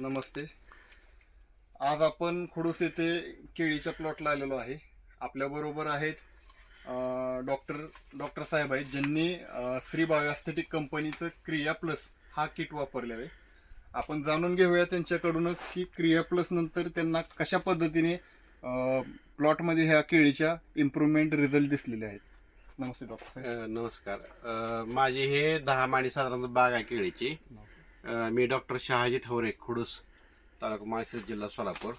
नमस्ते. आज आपण खडूस येथे केळीच्या प्लॉटला आलेलो आहे. आपल्या बरोबर आहेत डॉक्टर डॉक्टर साहेब आहेत ज्यांनी श्री बायोस्थेटिक कंपनीचं क्रिया प्लस हा किट वापरलेला आहे. आपण जाणून घेऊया त्यांच्याकडूनच की क्रिया प्लस नंतर त्यांना कशा पद्धतीने प्लॉटमध्ये ह्या केळीच्या इम्प्रूव्हमेंट रिझल्ट दिसलेले आहेत. नमस्ते डॉक्टर साहेब. नमस्कार. माझी हे दहा माणी साधारण बाग आहे केळीची. अ, मी डॉक्टर शहाजी ठवरे खुडूस तालुका माळशिरस जिल्हा सोलापूर.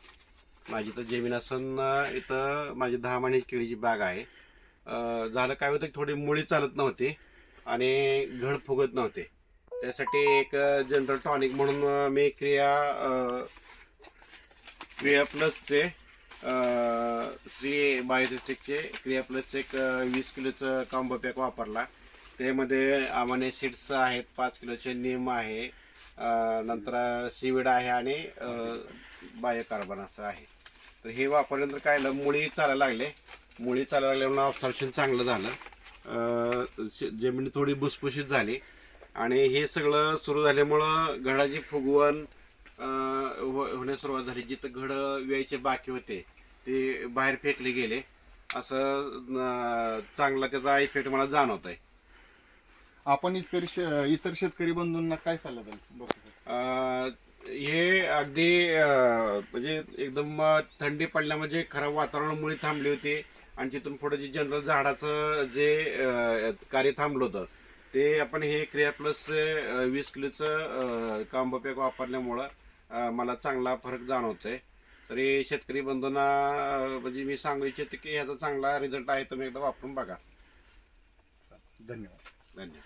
माझी तर जमीन असून इथं माझी दहा महिन्याची केळीची बाग आहे. झालं काय होतं की थोडी मुळी चालत नव्हती आणि घड फुगत नव्हते. त्यासाठी एक जनरल टॉनिक म्हणून मी क्रिया क्रिया प्लसचे श्री बायोटिस्टिकचे क्रिया प्लसचे एक वीस किलोचं कॉम्बो पॅक वापरला. त्यामध्ये आमाने सीड्स आहेत पाच किलोचे निम आहे नंतर सीविड आहे आणि बायोकार्बन असं आहे. तर हे वापरल्यानंतर काय झालं मुळी चालायला लागले. मुळी चालायला लागल्यामुळे ऑब्झर्वेशन चांगलं झालं. जमीन थोडी भुसभुशीत झाली. आणि हे सगळं सुरू झाल्यामुळं घडाची फुगवण हो- होण्यास सुरुवात झाली. जिथं घड व्यायचे बाकी होते ते बाहेर फेकले गेले. असं चांगला त्याचा इफेक्ट मला जाणवत आहे आपण इतर श- इतर शेतकरी बंधूंना काय सल्ला द्याल? डॉक्टर साहेब? हे अगदी अ, म्हणजे एकदम अ, थंडी पडल्या म्हणजे खराब वातावरणामुळे थांबली होती आणि तिथून पुढे जे जनरल झाडाचं जे अ, कार्य थांबलं होतं ते आपण हे क्रिया प्लस वीस किलोचं कांबो पॅक वापरल्यामुळं अ, मला चांगला फरक जाणवतोय. तरी शेतकरी बंधूंना अ, म्हणजे मी सांगू इच्छितो की ह्याचा चांगला रिझल्ट आहे तुम्ही एकदा वापरून बघा. धन्यवाद. 那你